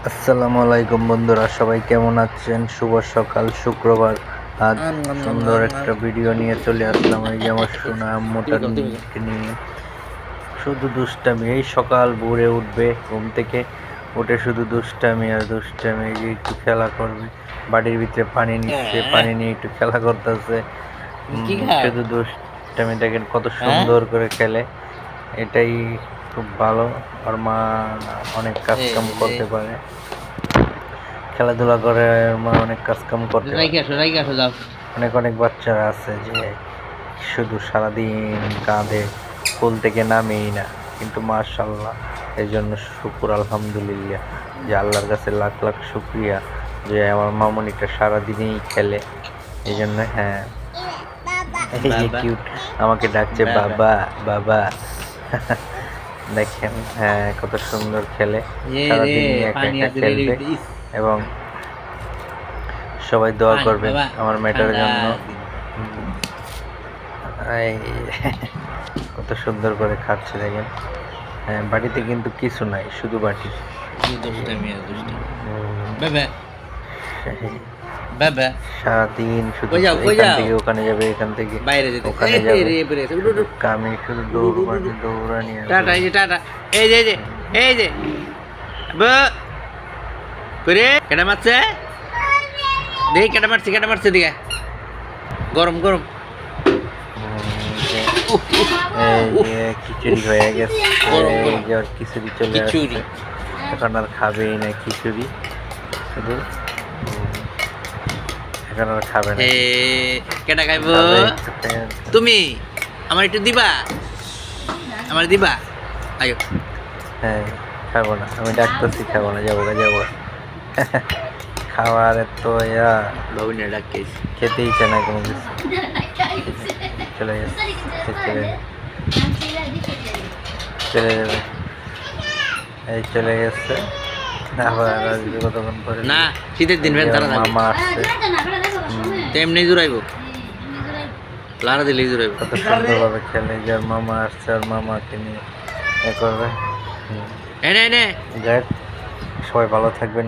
আসসালামু আলাইকুম বন্ধুরা সবাই কেমন আছেন? শুভ সকাল শুক্রবার। আজ সুন্দর একটা ভিডিও নিয়ে চলে আসলাম। এই যে আমার সোনা আম্মুটা নিয়ে। শুধু দুষ্টামি এই সকাল ভোরে উঠবে ঘুম থেকে উঠে শুধু দুষ্টামি আর দুষ্টামি যে একটু খেলা করবে। বাড়ির ভিতরে পানি নিচ্ছে পানি নিয়ে একটু খেলা করতেছে। শুধু দুষ্টামি দেখেন কত সুন্দর করে খেলে। এটাই খুব ভালো আর মা অনেক কাজ কাম। করতে পারে খেলাধুলা করে মা অনেক কাজ কাম করতে পারে রাইকে আসো রাইকে আসো যাও অনেক অনেক বাচ্চারা আছে যে শুধু সারাদিন কাঁধে কোল থেকে নামেই না কিন্তু মাশাল্লাহ এই জন্য শুকুর আলহামদুলিল্লাহ যে আল্লাহর কাছে লাখ লাখ শুক্রিয়া যে আমার মামনিটা সারাদিনই খেলে এই জন্য হ্যাঁ এই যে বাবা। কিউট আমাকে ডাকছে। বাবা বাবা দেখেন হ্যাঁ কত সুন্দর খেলে। খেলবে এবং সবাই দোয়া করবে আমার মেয়েটার জন্য। কত সুন্দর করে খাচ্ছে দেখেন। হ্যাঁ বাড়িতে কিন্তু কিছু নাই শুধু বাটি। বাবা সারাদিন শুধু এখান থেকে ওখানে যাবে এখান থেকে বাইরে যেতে ওখানে যাবে উঠু। শুধু দৌড়বানি দৌড়ানি টাটা এই যে টাটা এই যে এই যে এই যে ব করে কেডা মারছে দেখি কেডা মারছে কেডা মারছে দিকে গরম গরম খিচুড়ি হয়ে গেছে খিচুড়ি চলে। এখন আর খাবেই না খিচুড়ি শুধু আর খাবে না। এ খাইব। তুমি আমার একটু দিবা? আমার দিবা? আয়ো। হ্যাঁ খাব না আমি ডাকতেছি খাব না যাব যাব খাবার তো ইয়া। বাবুনে ডাকে খেতে ইচ্ছে না কোনো কিছু। চলে গেছে চলে চলে যাবে। এই চলে গেছে। আবার আসবে কতক্ষণ পরে? না শীতের দিন মামা আসছে। তেমনি জুড়াইব? লারা দিলেই জুড়াইব। কত সুন্দরভাবে খেলে যার মামা আসছে আর মামাকে নিয়ে। এ করবে? এনে এনে। যাই সবাই ভালো থাকবেন।